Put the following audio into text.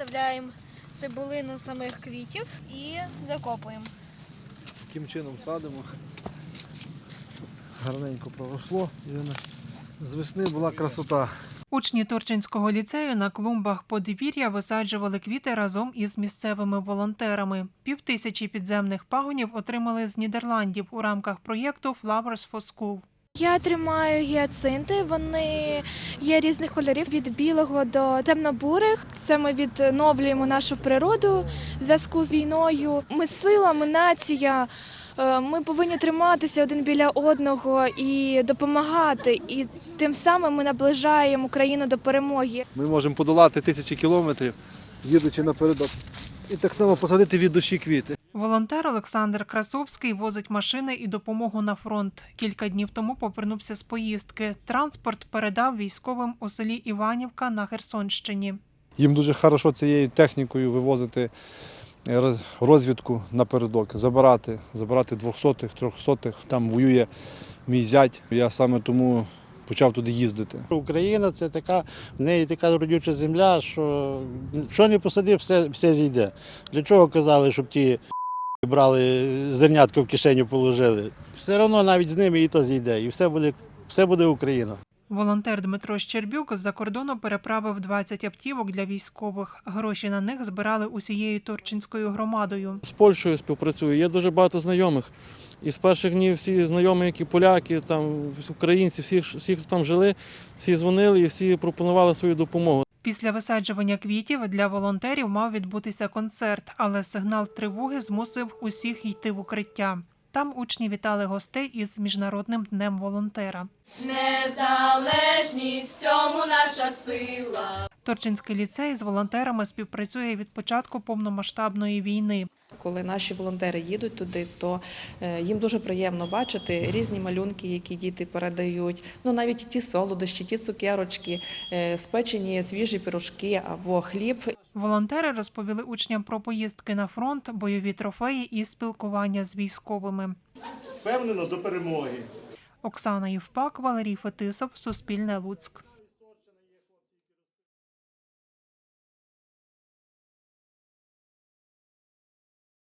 вставляємо цибулину самих квітів і закопуємо. Таким чином садимо. Гарненько проросло. І з весни була красота. Учні Турчинського ліцею на клумбах подвір'я висаджували квіти разом із місцевими волонтерами. Півтисячі підземних пагонів отримали з Нідерландів у рамках проєкту Flowers for School. Я тримаю гіацинти. Вони є різних кольорів від білого до темно-бурих. Це ми відновлюємо нашу природу в зв'язку з війною. Ми сила, ми нація. Е, Ми повинні триматися один біля одного і допомагати. І тим самим ми наближаємо Україну до перемоги. Ми можемо подолати тисячі кілометрів, їдучи напередок. І так само посадити від душі квіти. Волонтер Олександр Красовський возить машини і допомогу на фронт. Кілька днів тому повернувся з поїздки. Транспорт передав військовим у селі Іванівка на Херсонщині. Їм дуже хорошо цією технікою вивозити е, розвідку напередок, забирати, забирати двохсотих, трьохсотих. Там воює мій зять. Я саме тому почав туди їздити. Україна це така, в неї така родюча земля, що що не посади, все, все зійде. Для чого казали, щоб ті брали зернятко в кишеню положили? Все одно навіть з ними і то зійде, і все буде, все буде Україна. Волонтер Дмитро Щербюк з-за кордону переправив 20 автівок для військових. Гроші на них збирали усією Турчинською громадою. з Польщею співпрацюю. Є дуже багато знайомих. І з перших днів всі знайомі, які поляки, там українці, всі, всі, хто там жили, всі дзвонили і всі пропонували свою допомогу. Після висаджування квітів для волонтерів мав відбутися концерт, але сигнал тривоги змусив усіх йти в укриття. Там учні вітали гостей із міжнародним днем волонтера. Незалежність цьому наша сила. Торчинський ліцей з волонтерами співпрацює від початку повномасштабної війни. Коли наші волонтери їдуть туди, то е, їм дуже приємно бачити різні малюнки, які діти передають. Ну навіть ті солодощі, ті цукерочки, е, спечені свіжі пирожки або хліб. Волонтери розповіли учням про поїздки на фронт, бойові трофеї і спілкування з військовими. Впевнено до перемоги. Оксана Євпак, Валерій Фетисов, Суспільне Луцьк.